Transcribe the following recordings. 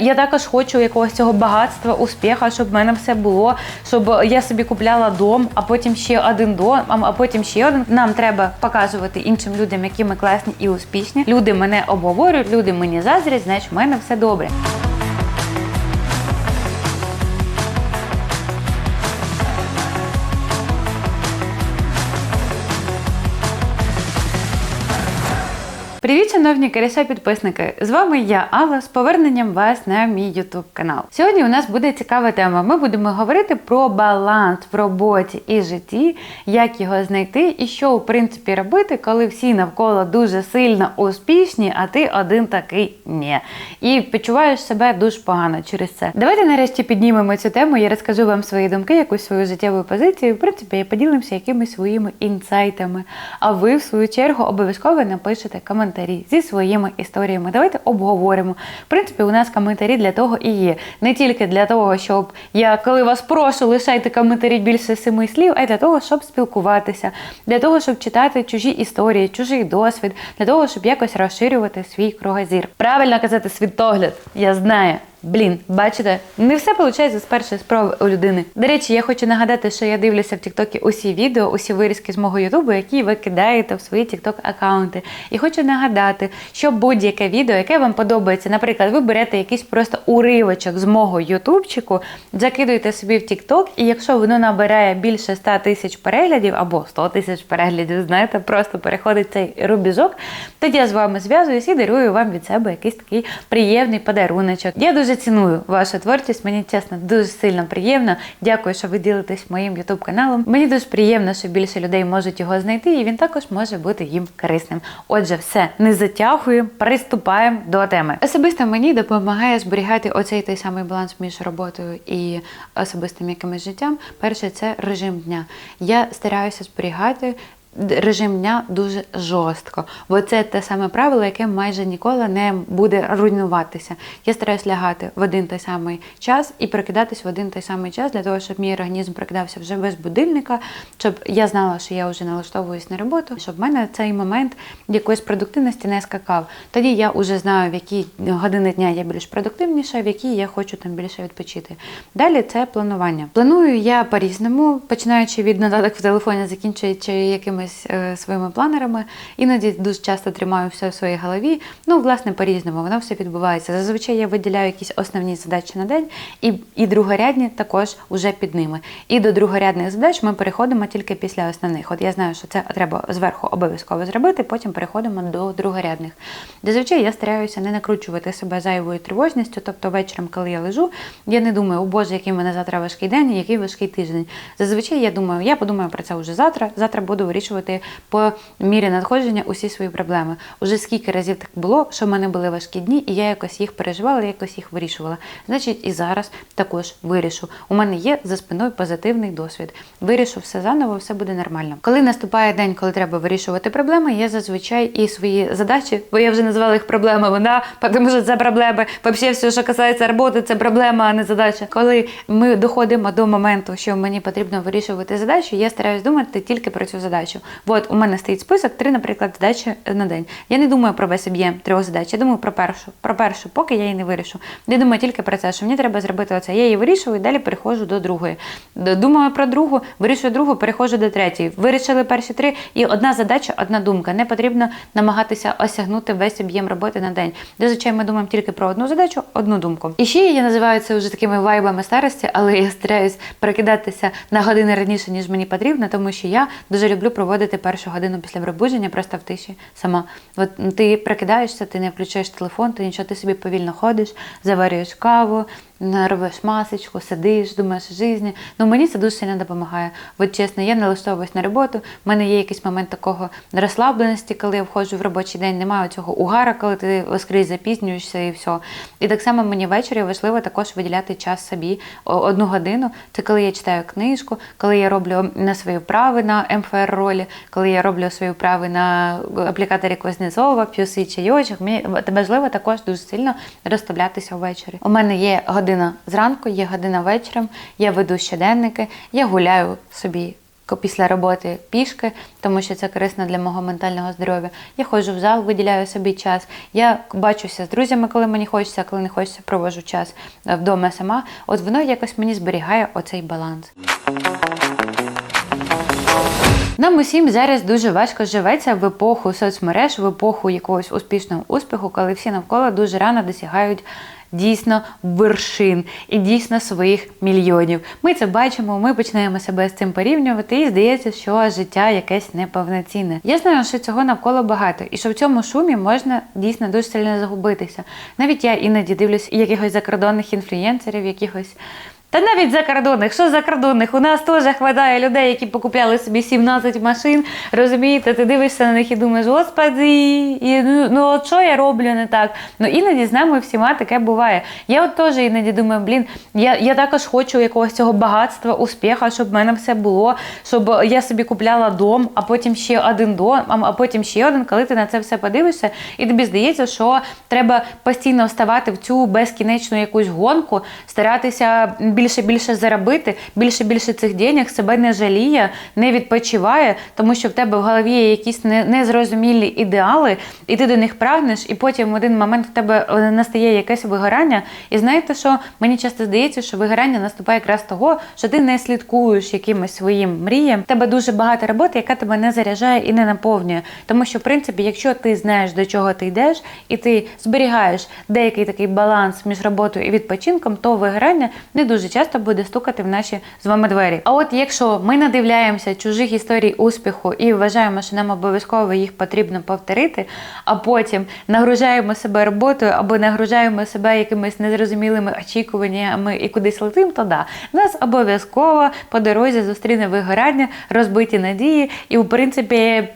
Я також хочу якогось цього багатства, успіха, щоб в мене все було, щоб я собі купляла дом, а потім ще один дом, а потім ще один. Нам треба показувати іншим людям, які ми класні і успішні. Люди мене обговорюють, люди мені заздрять, значить в мене все добре. Привіт, шановні кереса підписники! З вами я, Алла, з поверненням вас на мій YouTube канал. Сьогодні у нас буде цікава тема. Ми будемо говорити про баланс в роботі і житті, як його знайти і що в принципі робити, коли всі навколо дуже сильно успішні, а ти один такий ні. І почуваєш себе дуже погано через це. Давайте нарешті піднімемо цю тему. Я розкажу вам свої думки, якусь свою життєву позицію. В принципі, я поділимося якимись своїми інсайтами. А ви, в свою чергу, обов'язково напишете коментарі зі своїми історіями. Давайте обговоримо. В принципі, у нас коментарі для того і є. Не тільки для того, щоб я, коли вас прошу, лишайте коментарі більше семи слів, а й для того, щоб спілкуватися, для того, щоб читати чужі історії, чужий досвід, для того, щоб якось розширювати свій кругозір. Правильно казати світогляд, я знаю. Блін, бачите, не все виходить з першої спроби у людини. До речі, я хочу нагадати, що я дивлюся в Тіктокі усі відео, усі вирізки з мого Ютубу, які ви кидаєте в свої Тікток аккаунти. І хочу нагадати, що будь-яке відео, яке вам подобається, наприклад, ви берете якийсь просто уривочок з мого Ютубчику, закидуєте собі в Тікток, і якщо воно набирає більше 100 тисяч переглядів або 100 тисяч переглядів, знаєте, просто переходить цей рубіжок, тоді я з вами зв'язуюсь і дарую вам від себе якийсь такий приємний подаруночок. Я дуже ціную вашу творчість. Мені чесно дуже сильно приємно. Дякую, що ви ділитесь моїм ютуб каналом. Мені дуже приємно, що більше людей можуть його знайти, і він також може бути їм корисним. Отже, все не затягуємо, приступаємо до теми. Особисто мені допомагає зберігати оцей той самий баланс між роботою і особистим якимось життям. Перше, це режим дня. Я стараюся зберігати режим дня дуже жорстко, бо це те саме правило, яке майже ніколи не буде руйнуватися. Я стараюсь лягати в один той самий час і прокидатись в один той самий час для того, щоб мій організм прокидався вже без будильника, щоб я знала, що я вже налаштовуюсь на роботу, щоб в мене цей момент якоїсь продуктивності не скакав. Тоді я вже знаю, в які години дня я більш продуктивніша, в які я хочу там більше відпочити. Далі це планування. Планую я по-різному, починаючи від нотаток в телефоні, закінчуючи якимись якимись е, своїми планерами. Іноді дуже часто тримаю все в своїй голові. Ну, власне, по-різному, воно все відбувається. Зазвичай я виділяю якісь основні задачі на день, і і другорядні також уже під ними. І до другорядних задач ми переходимо тільки після основних. От я знаю, що це треба зверху обов'язково зробити, потім переходимо до другорядних. Зазвичай я стараюся не накручувати себе зайвою тривожністю, тобто вечором, коли я лежу, я не думаю, о Боже, який в мене завтра важкий день, який важкий тиждень. Зазвичай я думаю, я подумаю про це вже завтра. Завтра буду вирішувати по мірі надходження усі свої проблеми. Уже скільки разів так було, що в мене були важкі дні, і я якось їх переживала, якось їх вирішувала. Значить, і зараз також вирішу. У мене є за спиною позитивний досвід. Вирішу все заново, все буде нормально. Коли наступає день, коли треба вирішувати проблеми, я зазвичай і свої задачі, бо я вже назвала їх проблемами, да? тому що це проблеми. Взагалі, все, що касається роботи, це проблема, а не задача. Коли ми доходимо до моменту, що мені потрібно вирішувати задачу, я стараюсь думати тільки про цю задачу. От у мене стоїть список, три, наприклад, задачі на день. Я не думаю про весь об'єм трьох задач, я думаю про першу. Про першу, поки я її не вирішу. Я думаю тільки про це, що мені треба зробити оце. Я її вирішую і далі переходжу до другої. Думаю про другу, вирішую другу, переходжу до третьої. Вирішили перші три, і одна задача, одна думка. Не потрібно намагатися осягнути весь об'єм роботи на день. Зазвичай ми думаємо тільки про одну задачу, одну думку. І ще я називаю це вже такими вайбами старості, але я стараюсь перекидатися на години раніше, ніж мені потрібно, тому що я дуже люблю проводити першу годину після пробудження просто в тиші сама. От ти прокидаєшся, ти не включаєш телефон, ти нічого, ти собі повільно ходиш, заварюєш каву, робиш масочку, сидиш, думаєш житті. Ну мені це дуже сильно допомагає. От чесно, я налаштовуюсь на роботу. У мене є якийсь момент такого розслабленості, коли я входжу в робочий день. Немає цього угара, коли ти скрізь запізнюєшся і все. І так само мені ввечері важливо також виділяти час собі одну годину. Це коли я читаю книжку, коли я роблю на свої вправи на МФР ролі, коли я роблю свої вправи на аплікаторі Кузнєцова, п'ю свій чайочок. Мені важливо також дуже сильно розставлятися ввечері. У мене є година година зранку, є година вечором, я веду щоденники, я гуляю собі після роботи пішки, тому що це корисно для мого ментального здоров'я. Я ходжу в зал, виділяю собі час. Я бачуся з друзями, коли мені хочеться, а коли не хочеться, провожу час е, вдома сама. От воно якось мені зберігає оцей баланс. Нам усім зараз дуже важко живеться в епоху соцмереж, в епоху якогось успішного успіху, коли всі навколо дуже рано досягають. Дійсно вершин і дійсно своїх мільйонів. Ми це бачимо, ми починаємо себе з цим порівнювати, і здається, що життя якесь неповноцінне. Я знаю, що цього навколо багато, і що в цьому шумі можна дійсно дуже сильно загубитися. Навіть я іноді дивлюсь якихось закордонних інфлюєнсерів, якихось. Та навіть закордонних, що закордонних? У нас теж хватає людей, які покупляли собі 17 машин. Розумієте, ти дивишся на них і думаєш, господи, і, ну, ну от що я роблю не так? Ну іноді з нами всіма таке буває. Я от теж іноді думаю, блін, я, я також хочу якогось цього багатства, успіха, щоб в мене все було, щоб я собі купляла дом, а потім ще один дом, а а потім ще один. Коли ти на це все подивишся, і тобі здається, що треба постійно вставати в цю безкінечну якусь гонку, старатися більше більше заробити, більше більше цих денег, себе не жаліє, не відпочиває, тому що в тебе в голові є якісь незрозумілі ідеали, і ти до них прагнеш, і потім в один момент в тебе е, настає якесь вигорання. І знаєте що? Мені часто здається, що вигорання наступає якраз того, що ти не слідкуєш якимось своїм мріям. В тебе дуже багато роботи, яка тебе не заряджає і не наповнює. Тому що, в принципі, якщо ти знаєш, до чого ти йдеш, і ти зберігаєш деякий такий баланс між роботою і відпочинком, то вигорання не дуже часто буде стукати в наші з вами двері. А от якщо ми надивляємося чужих історій успіху і вважаємо, що нам обов'язково їх потрібно повторити, а потім нагружаємо себе роботою або нагружаємо себе якимись незрозумілими очікуваннями і кудись летим, то да, нас обов'язково по дорозі зустріне вигорання, розбиті надії, і в принципі.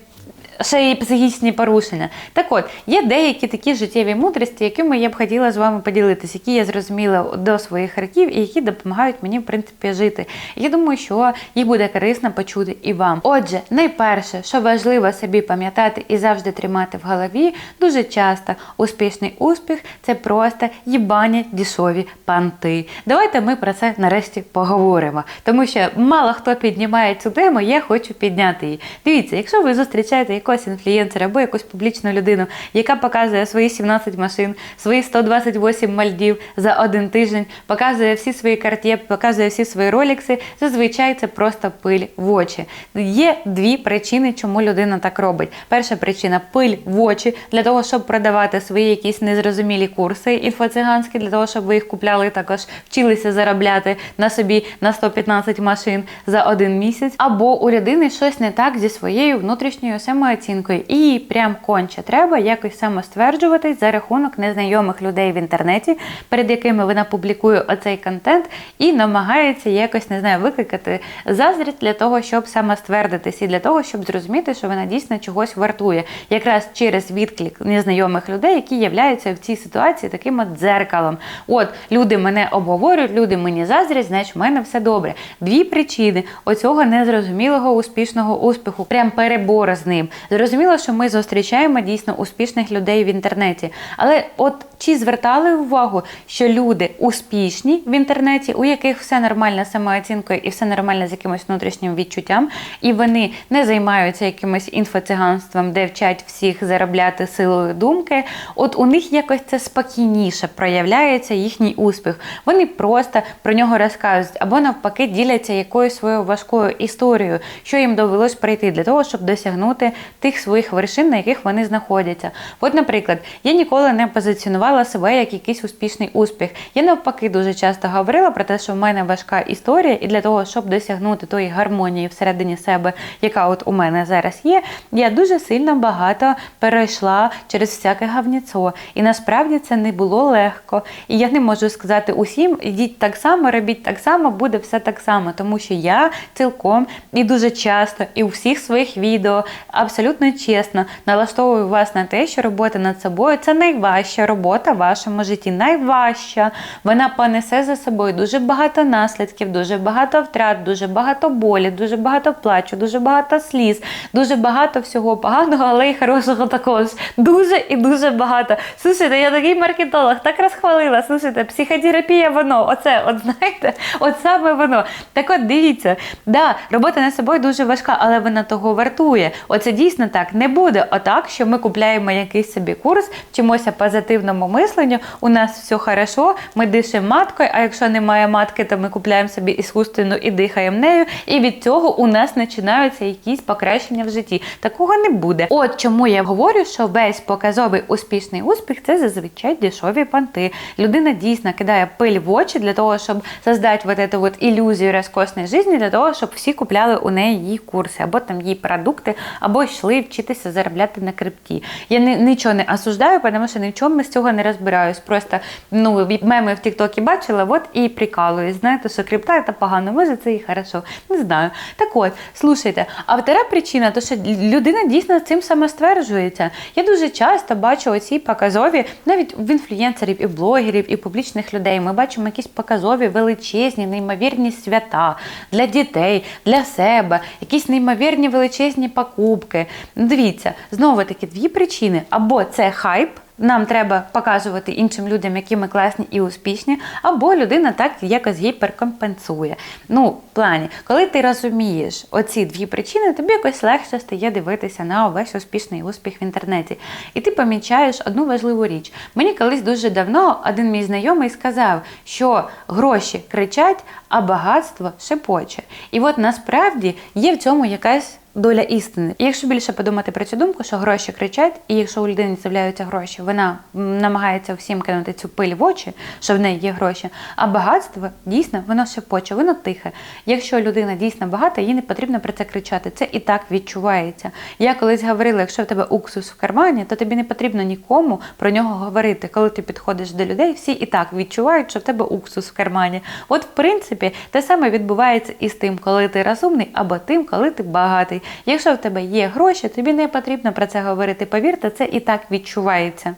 Ще й психічні порушення. Так от, є деякі такі життєві мудрості, якими я б хотіла з вами поділитися, які я зрозуміла до своїх років і які допомагають мені, в принципі, жити. Я думаю, що їх буде корисно почути і вам. Отже, найперше, що важливо собі пам'ятати і завжди тримати в голові, дуже часто успішний успіх це просто їбані дішові панти. Давайте ми про це нарешті поговоримо, тому що мало хто піднімає цю тему, я хочу підняти її. Дивіться, якщо ви зустрічаєте якогось інфлюєнсера або якусь публічну людину, яка показує свої 17 машин, свої 128 мальдів за один тиждень, показує всі свої карт'є, показує всі свої ролікси, зазвичай це просто пиль в очі. Є дві причини, чому людина так робить. Перша причина пиль в очі для того, щоб продавати свої якісь незрозумілі курси інфоциганські, для того, щоб ви їх купляли, також вчилися заробляти на собі на 115 машин за один місяць. Або у людини щось не так зі своєю внутрішньою самооцінкою. І їй прям конче треба якось самостверджуватись за рахунок незнайомих людей в інтернеті, перед якими вона публікує оцей контент, і намагається якось не знаю, викликати заздрість для того, щоб самоствердитись, і для того, щоб зрозуміти, що вона дійсно чогось вартує, якраз через відклик незнайомих людей, які являються в цій ситуації таким от дзеркалом. От люди мене обговорюють, люди мені заздрять, значить в мене все добре. Дві причини оцього незрозумілого успішного успіху, прям перебор з ним. Зрозуміло, що ми зустрічаємо дійсно успішних людей в інтернеті. Але от чи звертали увагу, що люди успішні в інтернеті, у яких все нормально з самооцінкою і все нормально з якимось внутрішнім відчуттям, і вони не займаються якимось інфоциганством, де вчать всіх заробляти силою думки. От у них якось це спокійніше проявляється їхній успіх. Вони просто про нього розказують або навпаки діляться якоюсь своєю важкою історією, що їм довелось пройти для того, щоб досягнути тих своїх вершин, на яких вони знаходяться. От, наприклад, я ніколи не позиціонувала себе як якийсь успішний успіх. Я навпаки дуже часто говорила про те, що в мене важка історія, і для того, щоб досягнути тої гармонії всередині себе, яка от у мене зараз є, я дуже сильно багато перейшла через всяке гавніцо. І насправді це не було легко. І я не можу сказати усім, ідіть так само, робіть так само, буде все так само, тому що я цілком і дуже часто, і у всіх своїх відео абсолютно абсолютно чесно налаштовую вас на те, що робота над собою це найважча робота в вашому житті. Найважча. Вона понесе за собою дуже багато наслідків, дуже багато втрат, дуже багато болі, дуже багато плачу, дуже багато сліз, дуже багато всього поганого, але й хорошого також. Дуже і дуже багато. Слушайте, я такий маркетолог, так розхвалила. Слушайте, психотерапія, воно. Оце, от знаєте, от саме воно. Так от дивіться, да, робота над собою дуже важка, але вона того вартує. Оце дійсно так. Не буде отак, що ми купляємо якийсь собі курс, вчимося позитивному мисленню. У нас все хорошо, ми дишимо маткою, а якщо немає матки, то ми купляємо собі іскусственну і дихаємо нею. І від цього у нас починаються якісь покращення в житті. Такого не буде. От чому я говорю, що весь показовий успішний успіх це зазвичай дешеві понти. Людина дійсно кидає пиль в очі для того, щоб создати вот эту вот ілюзію розкосної житті, для того, щоб всі купляли у неї її курси, або там її продукти, або йшли вчитися заробляти на крипті. Я не, нічого не осуждаю, тому що ні в чому з цього не розбираюсь. Просто ну, меми в Тіктокі бачила, от і прикалуюсь. Знаєте, що крипта це погано, може це і хорошо. Не знаю. Так от, слушайте, а втора причина, то що людина дійсно цим саме стверджується. Я дуже часто бачу оці показові, навіть в інфлюєнсерів і блогерів, і публічних людей. Ми бачимо якісь показові, величезні, неймовірні свята для дітей, для себе, якісь неймовірні величезні покупки. Дивіться, знову таки дві причини: або це хайп. Нам треба показувати іншим людям, які ми класні і успішні, або людина так якось гіперкомпенсує. Ну, в плані, коли ти розумієш оці дві причини, тобі якось легше стає дивитися на увесь успішний успіх в інтернеті. І ти помічаєш одну важливу річ. Мені колись дуже давно один мій знайомий сказав, що гроші кричать, а багатство шепоче. І от насправді є в цьому якась доля істини. І якщо більше подумати про цю думку, що гроші кричать, і якщо у людини з'являються гроші, вона намагається всім кинути цю пиль в очі, що в неї є гроші. А багатство дійсно воно шепоче, воно тихе. Якщо людина дійсно багата, їй не потрібно про це кричати. Це і так відчувається. Я колись говорила, якщо в тебе уксус в кармані, то тобі не потрібно нікому про нього говорити. Коли ти підходиш до людей, всі і так відчувають, що в тебе уксус в кармані. От, в принципі, те саме відбувається і з тим, коли ти розумний, або тим, коли ти багатий. Якщо в тебе є гроші, тобі не потрібно про це говорити. Повірте, це і так відчувається.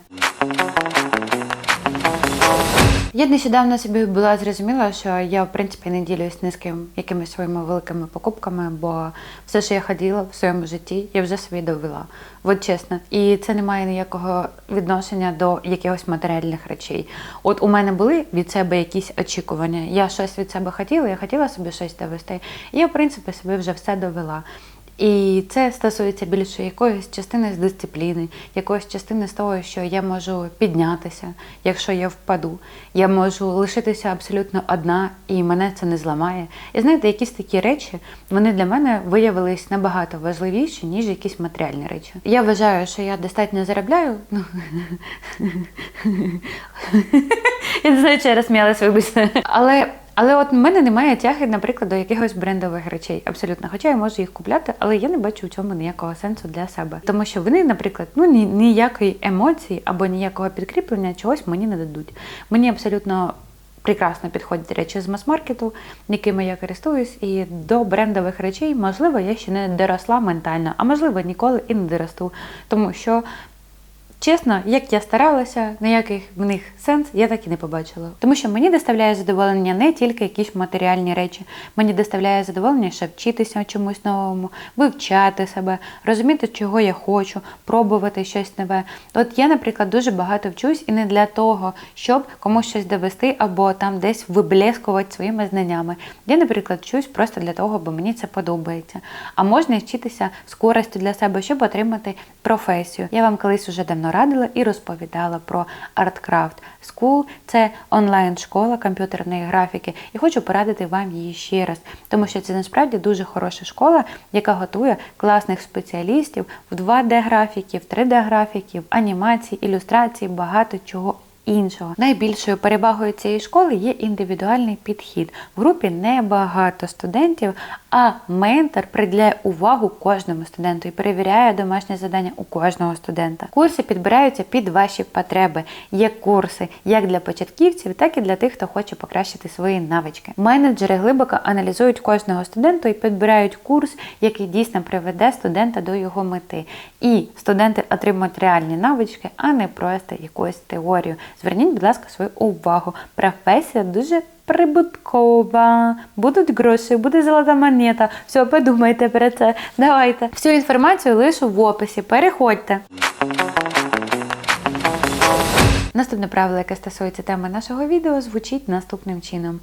Я нещодавно собі була зрозуміла, що я в принципі не ділюсь ні з ким якимись своїми великими покупками, бо все, що я хотіла в своєму житті, я вже собі довела. От чесно. І це не має ніякого відношення до якихось матеріальних речей. От у мене були від себе якісь очікування. Я щось від себе хотіла, я хотіла собі щось довести. І я, в принципі, собі вже все довела. І це стосується більше якоїсь частини з дисципліни, якоїсь частини з того, що я можу піднятися, якщо я впаду. Я можу лишитися абсолютно одна, і мене це не зламає. І знаєте, якісь такі речі вони для мене виявились набагато важливіші, ніж якісь матеріальні речі. Я вважаю, що я достатньо заробляю. Ну, я не знаю, чи я розсміялась, вибачте. Але але от в мене немає тяги, наприклад, до якихось брендових речей. Абсолютно. Хоча я можу їх купляти, але я не бачу в цьому ніякого сенсу для себе. Тому що вони, наприклад, ну ні, ніякої емоції або ніякого підкріплення чогось мені не дадуть. Мені абсолютно. Прекрасно підходять речі з мас-маркету, якими я користуюсь, і до брендових речей, можливо, я ще не доросла ментально, а можливо, ніколи і не доросту. Тому що Чесно, як я старалася, ніяких в них сенс я так і не побачила. Тому що мені доставляє задоволення не тільки якісь матеріальні речі. Мені доставляє задоволення, ще вчитися чомусь новому, вивчати себе, розуміти, чого я хочу, пробувати щось нове. От я, наприклад, дуже багато вчусь і не для того, щоб комусь щось довести або там десь виблескувати своїми знаннями. Я, наприклад, вчусь просто для того, бо мені це подобається. А можна вчитися з користю для себе, щоб отримати професію. Я вам колись уже давно радила і розповідала про ArtCraft School. Це онлайн-школа комп'ютерної графіки. І хочу порадити вам її ще раз, тому що це насправді дуже хороша школа, яка готує класних спеціалістів в 2D-графіків, 3D-графіків, анімації, ілюстрації, багато чого іншого. Найбільшою перевагою цієї школи є індивідуальний підхід. В групі небагато студентів, а ментор приділяє увагу кожному студенту і перевіряє домашнє завдання у кожного студента. Курси підбираються під ваші потреби. Є курси як для початківців, так і для тих, хто хоче покращити свої навички. Менеджери глибоко аналізують кожного студента і підбирають курс, який дійсно приведе студента до його мети. І студенти отримують реальні навички, а не просто якусь теорію. Зверніть, будь ласка, свою увагу. Професія дуже прибуткова, будуть гроші, буде золота монета. Все, подумайте про це. Давайте. Всю інформацію лишу в описі. Переходьте. Наступне правило, яке стосується теми нашого відео, звучить наступним чином.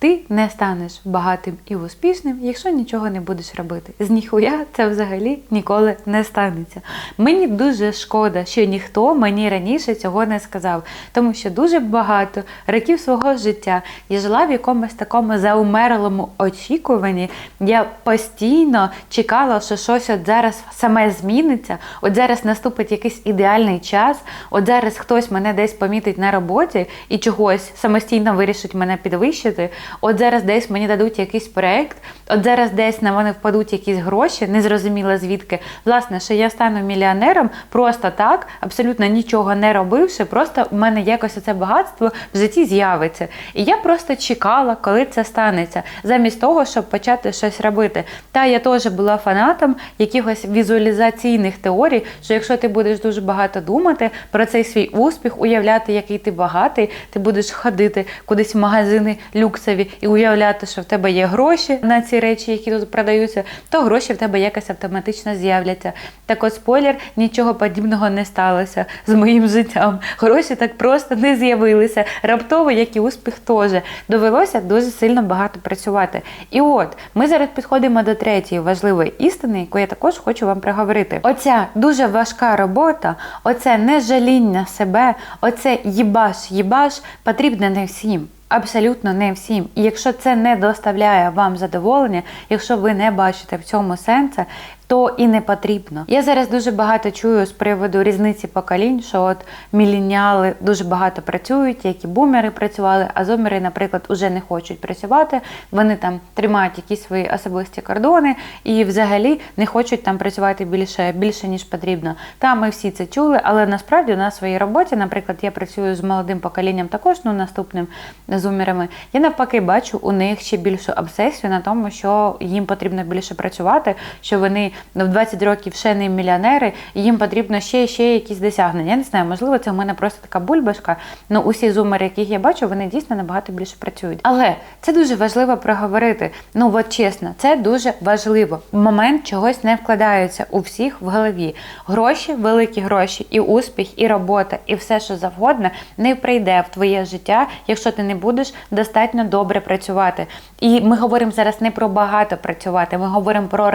Ти не станеш багатим і успішним, якщо нічого не будеш робити. З ніхуя це взагалі ніколи не станеться. Мені дуже шкода, що ніхто мені раніше цього не сказав, тому що дуже багато років свого життя я жила в якомусь такому заумерлому очікуванні. Я постійно чекала, що щось от зараз саме зміниться. От зараз наступить якийсь ідеальний час. От зараз хтось мене десь помітить на роботі і чогось самостійно вирішить мене підвищити. От зараз десь мені дадуть якийсь проект, от зараз десь на мене впадуть якісь гроші, незрозуміло звідки. Власне, що я стану мільйонером просто так, абсолютно нічого не робивши, просто в мене якось це багатство в житті з'явиться. І я просто чекала, коли це станеться, замість того, щоб почати щось робити. Та я теж була фанатом якихось візуалізаційних теорій, що якщо ти будеш дуже багато думати про цей свій успіх, уявляти, який ти багатий, ти будеш ходити кудись в магазини люксові і уявляти, що в тебе є гроші на ці речі, які тут продаються, то гроші в тебе якось автоматично з'являться. Так от спойлер, нічого подібного не сталося з моїм життям. Гроші так просто не з'явилися. Раптово, як і успіх теж. Довелося дуже сильно багато працювати. І от ми зараз підходимо до третьої важливої істини, яку я також хочу вам проговорити. Оця дуже важка робота, оце нежаління себе, оце їбаш, їбаш потрібне не всім. Абсолютно не всім. І якщо це не доставляє вам задоволення, якщо ви не бачите в цьому сенсу, то і не потрібно. Я зараз дуже багато чую з приводу різниці поколінь, що от міленіали дуже багато працюють, як і бумери працювали, а зомери, наприклад, уже не хочуть працювати. Вони там тримають якісь свої особисті кордони і взагалі не хочуть там працювати більше, більше ніж потрібно. Та ми всі це чули, але насправді на своїй роботі, наприклад, я працюю з молодим поколінням, також ну наступним зумерами. Я навпаки бачу у них ще більшу обсесію на тому, що їм потрібно більше працювати, що вони в 20 років ще не мільйонери, і їм потрібно ще ще якісь досягнення. Я не знаю, можливо, це в мене просто така бульбашка. Ну усі зумери, яких я бачу, вони дійсно набагато більше працюють. Але це дуже важливо проговорити. Ну от чесно, це дуже важливо. Момент чогось не вкладається у всіх в голові. Гроші, великі гроші, і успіх, і робота, і все, що завгодно, не прийде в твоє життя, якщо ти не будеш достатньо добре працювати. І ми говоримо зараз не про багато працювати, ми говоримо про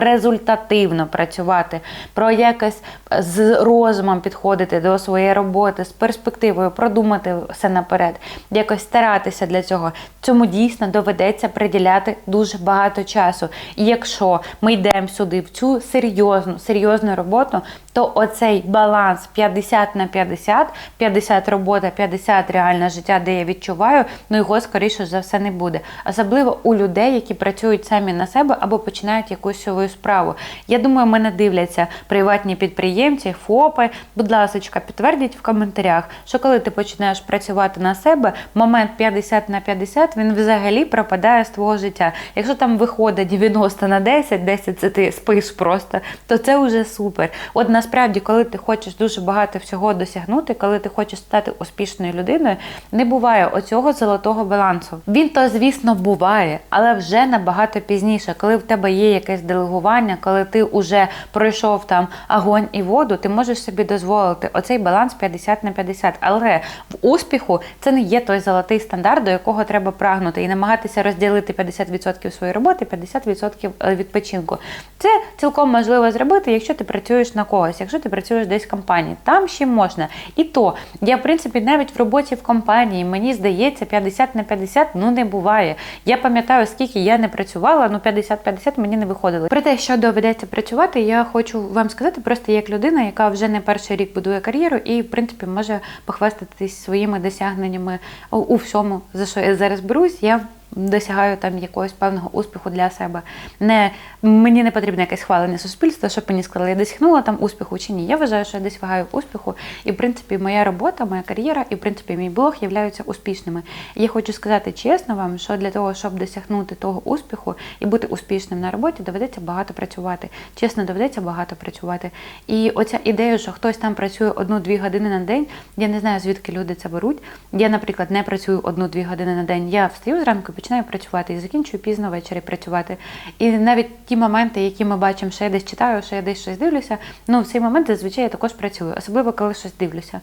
результативно працювати, про якось з розумом підходити до своєї роботи, з перспективою, продумати все наперед, якось старатися для цього. Цьому дійсно доведеться приділяти дуже багато часу. І якщо ми йдемо сюди в цю серйозну, серйозну роботу, то оцей баланс 50 на 50, 50 робота, 50 реальне життя, де я відчуваю, ну його скоріше за все не буде. Особливо у людей, які працюють самі на себе або починають якусь свою справу. Я думаю, мене дивляться приватні підприємці, ФОПи. Будь ласка, підтвердіть в коментарях, що коли ти починаєш працювати на себе, момент 50 на 50 він взагалі пропадає з твого життя. Якщо там виходить 90 на 10, 10 це ти спиш просто, то це вже супер. От насправді, коли ти хочеш дуже багато всього досягнути, коли ти хочеш стати успішною людиною, не буває оцього золотого балансу. Він то, звісно, буває, але вже набагато пізніше, коли в тебе є якесь делегування, коли ти вже пройшов там огонь і воду, ти можеш собі дозволити оцей баланс 50 на 50. Але в успіху це не є той золотий стандарт, до якого треба прагнути, і намагатися розділити 50% своєї роботи, 50% відпочинку. Це цілком можливо зробити, якщо ти працюєш на когось, якщо ти працюєш десь в компанії, там ще можна. І то я, в принципі, навіть в роботі в компанії, мені здається, 50 на 50 ну не буває. Я пам'ятаю, скільки я не працювала, ну 50-50 мені не виходило. Про те, що доведеться працювати, я хочу вам сказати просто як людина, яка вже не перший рік будує кар'єру і, в принципі, може похвастатись своїми досягненнями у, всьому, за що я зараз берусь. Я досягаю там якогось певного успіху для себе. Не, мені не потрібне якесь хвалення суспільства, щоб мені сказали, я досягнула там успіху чи ні. Я вважаю, що я досягаю успіху, і в принципі моя робота, моя кар'єра і в принципі мій блог являються успішними. Я хочу сказати чесно вам, що для того, щоб досягнути того успіху і бути успішним на роботі, доведеться багато працювати. Чесно, доведеться багато працювати. І оця ідея, що хтось там працює одну-дві години на день, я не знаю, звідки люди це беруть. Я, наприклад, не працюю одну-дві години на день. Я встаю зранку, починаю працювати і закінчую пізно ввечері працювати. І навіть ті моменти, які ми бачимо, що я десь читаю, що я десь щось дивлюся, ну в цей момент зазвичай я також працюю, особливо коли щось дивлюся.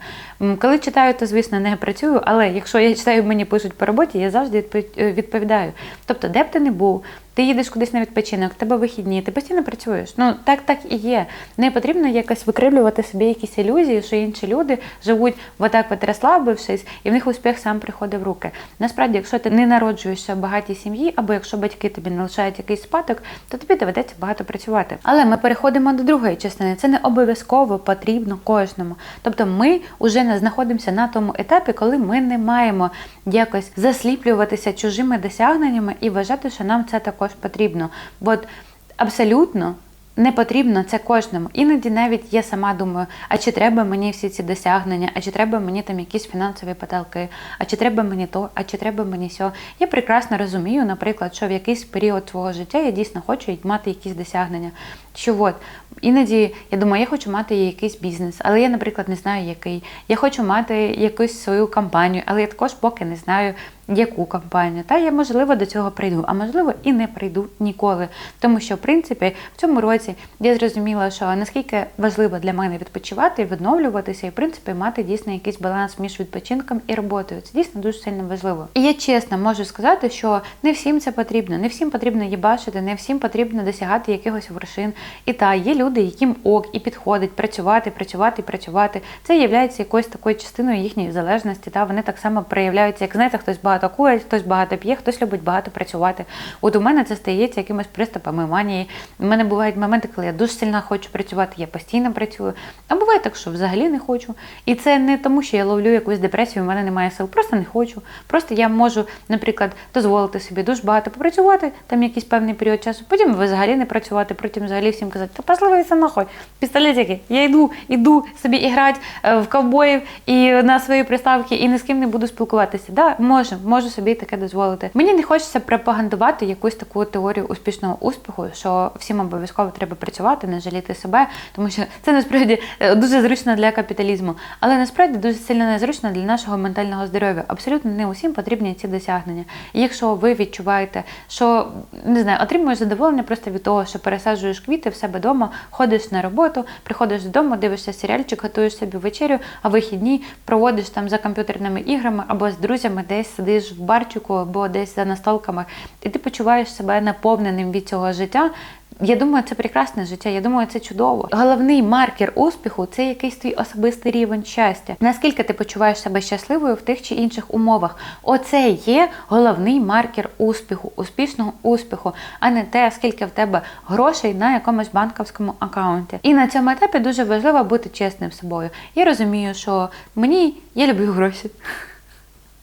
Коли читаю, то звісно не працюю, але якщо я читаю, мені пишуть по роботі, я завжди е, відповідаю. Тобто, де б ти не був, ти їдеш кудись на відпочинок, в тебе вихідні, ти постійно працюєш. Ну так так і є. Не потрібно якось викривлювати собі якісь ілюзії, що інші люди живуть отак от розслабившись, і в них успіх сам приходить в руки. Насправді, якщо ти не народжуєшся в багатій сім'ї, або якщо батьки тобі не лишають якийсь спадок, то тобі доведеться багато працювати. Але ми переходимо до другої частини. Це не обов'язково потрібно кожному. Тобто, ми вже не знаходимося на тому етапі, коли ми не маємо якось засліплюватися чужими досягненнями і вважати, що нам це також потрібно. Бо от абсолютно не потрібно це кожному. Іноді навіть я сама думаю, а чи треба мені всі ці досягнення, а чи треба мені там якісь фінансові потолки, а чи треба мені то, а чи треба мені сьо. Я прекрасно розумію, наприклад, що в якийсь період свого життя я дійсно хочу мати якісь досягнення. Що от іноді я думаю, я хочу мати якийсь бізнес, але я, наприклад, не знаю, який. Я хочу мати якусь свою компанію, але я також поки не знаю, яку компанію. Та я можливо до цього прийду, а можливо і не прийду ніколи. Тому що, в принципі, в цьому році я зрозуміла, що наскільки важливо для мене відпочивати, відновлюватися і в принципі мати дійсно якийсь баланс між відпочинком і роботою. Це дійсно дуже сильно важливо. І я чесно можу сказати, що не всім це потрібно, не всім потрібно їбашити, не всім потрібно досягати якихось вершин. І та є люди, яким ок і підходить працювати, працювати, працювати. Це є якоюсь такою частиною їхньої залежності. Та вони так само проявляються, як знаєте, хтось багато курить, хтось багато п'є, хтось любить багато працювати. От у мене це стається якимось приступами манії. У мене бувають моменти, коли я дуже сильно хочу працювати, я постійно працюю. А буває так, що взагалі не хочу. І це не тому, що я ловлю якусь депресію, у мене немає сил. Просто не хочу. Просто я можу, наприклад, дозволити собі дуже багато попрацювати там якийсь певний період часу. Потім взагалі не працювати, потім взагалі всім казати, та посливайся нахуй, пістолетики, я йду, іду собі іграти в ковбоїв і на свої приставки, і ні з ким не буду спілкуватися. Да, можу, можу собі таке дозволити. Мені не хочеться пропагандувати якусь таку теорію успішного успіху, що всім обов'язково треба працювати, не жаліти себе, тому що це насправді е, дуже зручно для капіталізму, але насправді дуже сильно незручно для нашого ментального здоров'я. Абсолютно не усім потрібні ці досягнення. І якщо ви відчуваєте, що не знаю, отримуєш задоволення просто від того, що пересаджуєш квіти в себе вдома, ходиш на роботу, приходиш додому, дивишся серіальчик, готуєш собі вечерю, а вихідні проводиш там за комп'ютерними іграми або з друзями десь сидиш в барчику або десь за настолками, і ти почуваєш себе наповненим від цього життя. Я думаю, це прекрасне життя. Я думаю, це чудово. Головний маркер успіху це якийсь твій особистий рівень щастя. Наскільки ти почуваєш себе щасливою в тих чи інших умовах? Оце є головний маркер успіху, успішного успіху, а не те, скільки в тебе грошей на якомусь банківському аккаунті. І на цьому етапі дуже важливо бути чесним з собою. Я розумію, що мені я люблю гроші.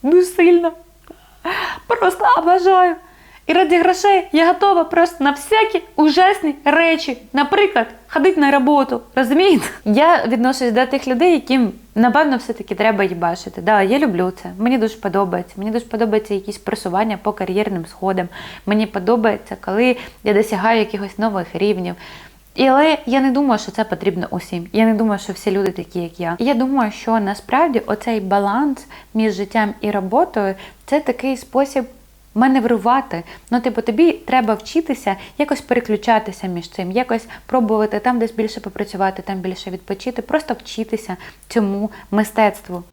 Ну сильно. Просто обожаю. І раді грошей я готова просто на всякі ужасні речі. Наприклад, ходити на роботу. Розумієте? Я відношусь до тих людей, яким напевно все-таки треба їбашити. Да, я люблю це. Мені дуже подобається. Мені дуже подобається якісь просування по кар'єрним сходам. Мені подобається, коли я досягаю якихось нових рівнів. І, Але я не думаю, що це потрібно усім. Я не думаю, що всі люди такі, як я. Я думаю, що насправді оцей баланс між життям і роботою це такий спосіб маневрувати. Ну, типу, тобі треба вчитися якось переключатися між цим, якось пробувати там десь більше попрацювати, там більше відпочити, просто вчитися цьому мистецтву.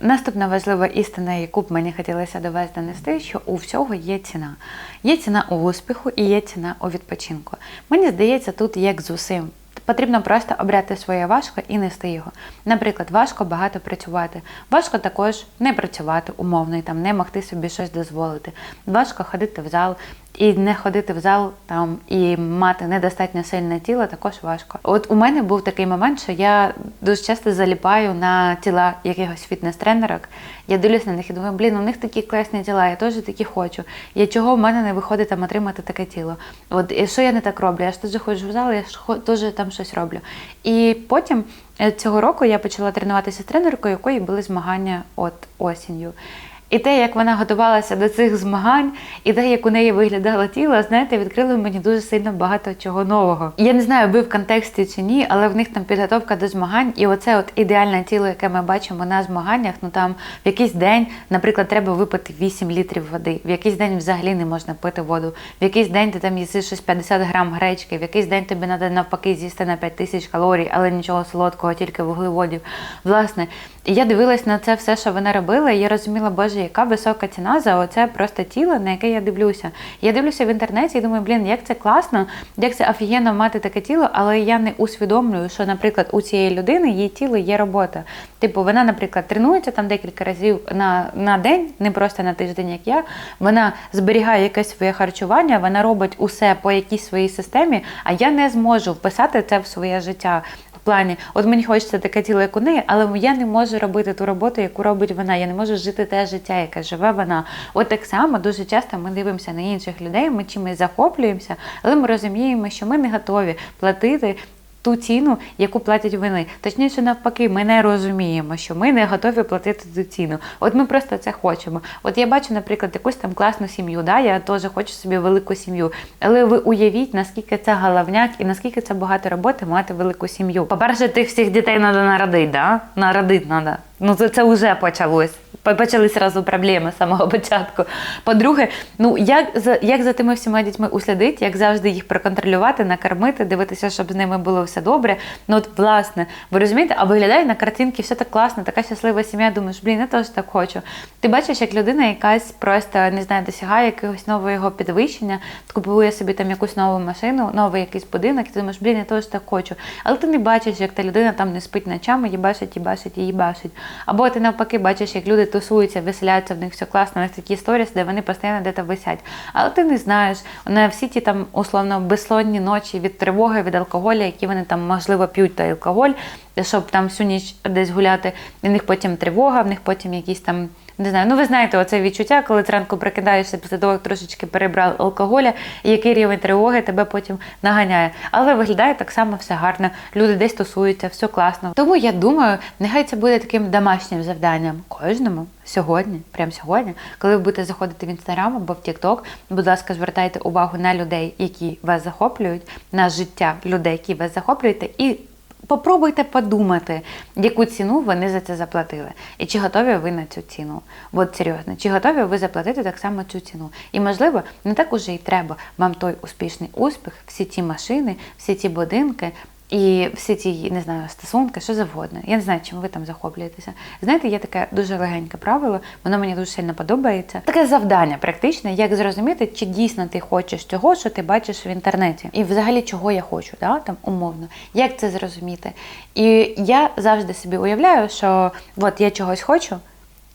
Наступна важлива істина, яку б мені хотілося до вас донести, що у всього є ціна. Є ціна у успіху і є ціна у відпочинку. Мені здається, тут як з усім. Потрібно просто обрати своє важко і нести його. Наприклад, важко багато працювати. Важко також не працювати умовно і там не могти собі щось дозволити. Важко ходити в зал І не ходити в зал там і мати недостатньо сильне тіло також важко. От у мене був такий момент, що я дуже часто заліпаю на тіла якихось фітнес-тренерок. Я дивлюсь на них і думаю, блін, у них такі класні тіла, я теж такі хочу. Я чого в мене не виходить там отримати таке тіло? От і що я не так роблю? Я ж теж ходжу в зал, я ж теж там щось роблю. І потім е, цього року я почала тренуватися з тренеркою, якої були змагання от осінню. І те, як вона готувалася до цих змагань, і те, як у неї виглядало тіло, знаєте, відкрило мені дуже сильно багато чого нового. Я не знаю, ви в контексті чи ні, але в них там підготовка до змагань, і оце от ідеальне тіло, яке ми бачимо на змаганнях. Ну там в якийсь день, наприклад, треба випити 8 літрів води, в якийсь день взагалі не можна пити воду, в якийсь день ти там їсиш щось 50 грам гречки, в якийсь день тобі треба навпаки з'їсти на 5 тисяч калорій, але нічого солодкого, тільки вуглеводів. Власне, я дивилась на це все, що вона робила, і я розуміла, боже, яка висока ціна за оце просто тіло, на яке я дивлюся. Я дивлюся в інтернеті і думаю, блін, як це класно, як це офігенно мати таке тіло, але я не усвідомлюю, що, наприклад, у цієї людини її тіло є робота. Типу, вона, наприклад, тренується там декілька разів на, на день, не просто на тиждень, як я. Вона зберігає якесь своє харчування, вона робить усе по якійсь своїй системі, а я не зможу вписати це в своє життя. Плані, от мені хочеться таке тіло, як у неї, але я не можу робити ту роботу, яку робить вона. Я не можу жити те життя, яке живе вона. От так само дуже часто ми дивимося на інших людей, ми чимось захоплюємося, але ми розуміємо, що ми не готові платити. Ту ціну, яку платять вони. Точніше, навпаки, ми не розуміємо, що ми не готові платити цю ціну. От ми просто це хочемо. От я бачу, наприклад, якусь там класну сім'ю. Да? Я теж хочу собі велику сім'ю. Але ви уявіть, наскільки це головняк і наскільки це багато роботи мати велику сім'ю. По-перше, тих всіх дітей треба народити, да? Народити треба. Ну це, це вже почалось. По- Почались одразу проблеми з самого початку. По-друге, ну як за як за тими всіма дітьми услідити, як завжди їх проконтролювати, накормити, дивитися, щоб з ними було все добре. Ну от власне, ви розумієте, а виглядає на картинці все так класно, така щаслива сім'я. Думаєш, блін, я теж так хочу. Ти бачиш, як людина якась просто не знаю, досягає якогось нового підвищення, купує собі там якусь нову машину, новий якийсь будинок, і ти думаєш, блін, я теж так хочу. Але ти не бачиш, як та людина там не спить ночами, їбашить, їбашить і їбашить. Або ти навпаки бачиш, як люди тусуються, веселяються, в них все класно, у них такі сторіс, де вони постійно десь висять. Але ти не знаєш, на всі ті там условно безсонні ночі від тривоги, від алкоголю, які вони там можливо п'ють той алкоголь, щоб там всю ніч десь гуляти. І в них потім тривога, в них потім якісь там. Не знаю, ну ви знаєте, оце відчуття, коли зранку прикидаєшся після того, як трошечки перебрав алкоголя, і який рівень тривоги тебе потім наганяє. Але виглядає так само все гарно. Люди десь тусуються, все класно. Тому я думаю, нехай це буде таким домашнім завданням кожному сьогодні, прямо сьогодні, коли ви будете заходити в інстаграм або в Тікток, будь ласка, звертайте увагу на людей, які вас захоплюють, на життя людей, які вас захоплюють, і Попробуйте подумати, яку ціну вони за це заплатили, і чи готові ви на цю ціну. От серйозно, чи готові ви заплатити так само цю ціну? І можливо, не так уже й треба вам той успішний успіх, всі ті машини, всі ті будинки. І всі ті, не знаю, стосунки, що завгодно. Я не знаю, чим ви там захоплюєтеся. Знаєте, є таке дуже легеньке правило, воно мені дуже сильно подобається. Таке завдання практичне, як зрозуміти, чи дійсно ти хочеш того, що ти бачиш в інтернеті, і взагалі чого я хочу, да? там умовно. Як це зрозуміти? І я завжди собі уявляю, що от я чогось хочу.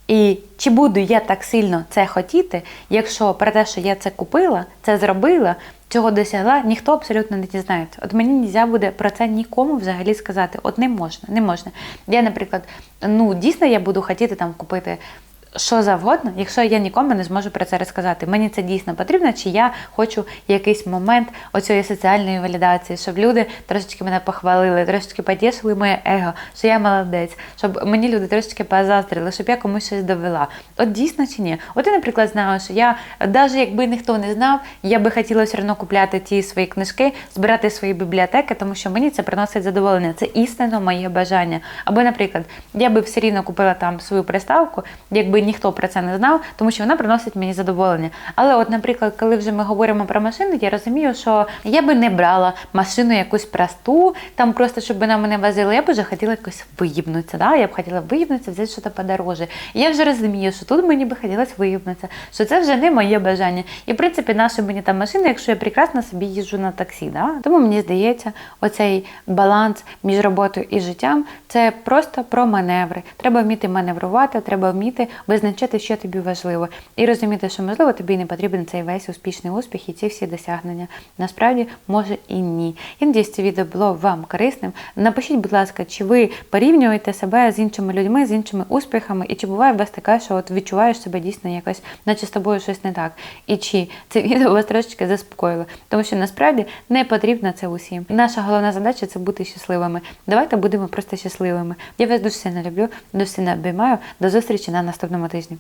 І чи буду я так сильно це хотіти, якщо про те, що я це купила, це зробила, цього досягла, ніхто абсолютно не дізнається. От мені не можна буде про це нікому взагалі сказати. От не можна, не можна. Я, наприклад, ну дійсно я буду хотіти там купити. Що завгодно, якщо я нікому не зможу про це розказати. Мені це дійсно потрібно, чи я хочу якийсь момент оцієї соціальної валідації, щоб люди трошечки мене похвалили, трошечки потішили моє его, що я молодець, щоб мені люди трошечки позаздрили, щоб я комусь щось довела. От дійсно чи ні? От я, наприклад, знала, що я, навіть якби ніхто не знав, я би хотіла все одно купляти ті свої книжки, збирати свої бібліотеки, тому що мені це приносить задоволення. Це істинно моє бажання. Або, наприклад, я би все рівно купила там свою приставку, якби ніхто про це не знав, тому що вона приносить мені задоволення. Але, от, наприклад, коли вже ми говоримо про машини, я розумію, що я би не брала машину якусь просту, там просто щоб вона мене возила. Я б вже хотіла якось виїбнутися. Да? Я б хотіла виїбнутися, взяти щось подороже. І я вже розумію, що тут мені би хотілося виїбнутися, що це вже не моє бажання. І в принципі, наша мені та машина, якщо я прекрасно собі їжджу на таксі. Да? Тому мені здається, оцей баланс між роботою і життям це просто про маневри. Треба вміти маневрувати, треба вміти визначати, що тобі важливо, і розуміти, що можливо тобі не потрібен цей весь успішний успіх і ці всі досягнення. Насправді, може і ні. Я надіюсь, це відео було вам корисним. Напишіть, будь ласка, чи ви порівнюєте себе з іншими людьми, з іншими успіхами, і чи буває у вас таке, що от відчуваєш себе дійсно якось, наче з тобою щось не так. І чи це відео вас трошечки заспокоїло, тому що насправді не потрібно це усім. Наша головна задача це бути щасливими. Давайте будемо просто щасливими. Я вас дуже сильно люблю, дуже сильно обіймаю. До зустрічі на наступному тижні.